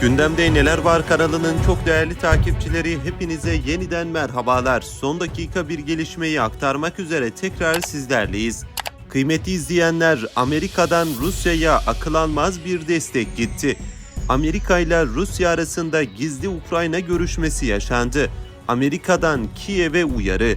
Gündemde Neler Var kanalının çok değerli takipçileri hepinize yeniden merhabalar. Son dakika bir gelişmeyi aktarmak üzere tekrar sizlerleyiz. Kıymetli izleyenler Amerika'dan Rusya'ya akıl almaz bir destek gitti. Amerika ile Rusya arasında gizli Ukrayna görüşmesi yaşandı. Amerika'dan Kiev'e uyarı.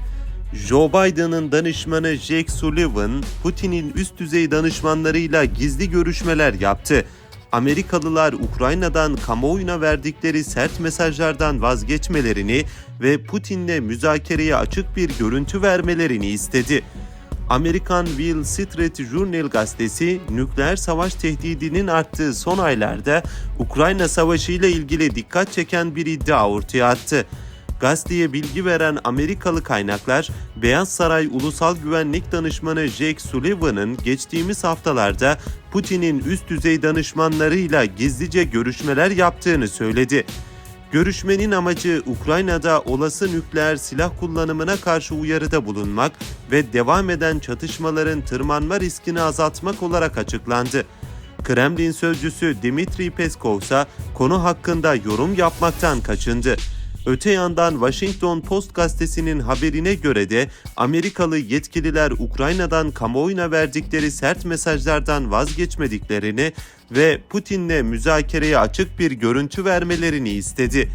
Joe Biden'ın danışmanı Jake Sullivan, Putin'in üst düzey danışmanlarıyla gizli görüşmeler yaptı. Amerikalılar Ukrayna'dan kamuoyuna verdikleri sert mesajlardan vazgeçmelerini ve Putin'le müzakereye açık bir görüntü vermelerini istedi. Amerikan Wall Street Journal gazetesi nükleer savaş tehdidinin arttığı son aylarda Ukrayna Savaşı ile ilgili dikkat çeken bir iddia ortaya attı. Gazeteye bilgi veren Amerikalı kaynaklar, Beyaz Saray Ulusal Güvenlik Danışmanı Jake Sullivan'ın geçtiğimiz haftalarda Putin'in üst düzey danışmanlarıyla gizlice görüşmeler yaptığını söyledi. Görüşmenin amacı Ukrayna'da olası nükleer silah kullanımına karşı uyarıda bulunmak ve devam eden çatışmaların tırmanma riskini azaltmak olarak açıklandı. Kremlin sözcüsü Dmitry Peskov ise konu hakkında yorum yapmaktan kaçındı. Öte yandan Washington Post gazetesinin haberine göre de Amerikalı yetkililer Ukrayna'dan kamuoyuna verdikleri sert mesajlardan vazgeçmediklerini ve Putin'le müzakereye açık bir görüntü vermelerini istedi.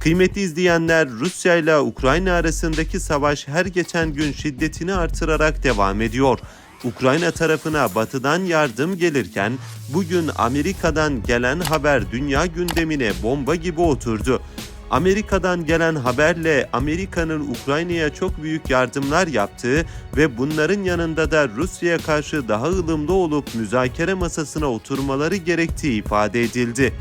Kıymetli izleyenler, Rusya ile Ukrayna arasındaki savaş her geçen gün şiddetini artırarak devam ediyor. Ukrayna tarafına batıdan yardım gelirken bugün Amerika'dan gelen haber dünya gündemine bomba gibi oturdu. Amerika'dan gelen haberle Amerika'nın Ukrayna'ya çok büyük yardımlar yaptığı ve bunların yanında da Rusya'ya karşı daha ılımlı olup müzakere masasına oturmaları gerektiği ifade edildi.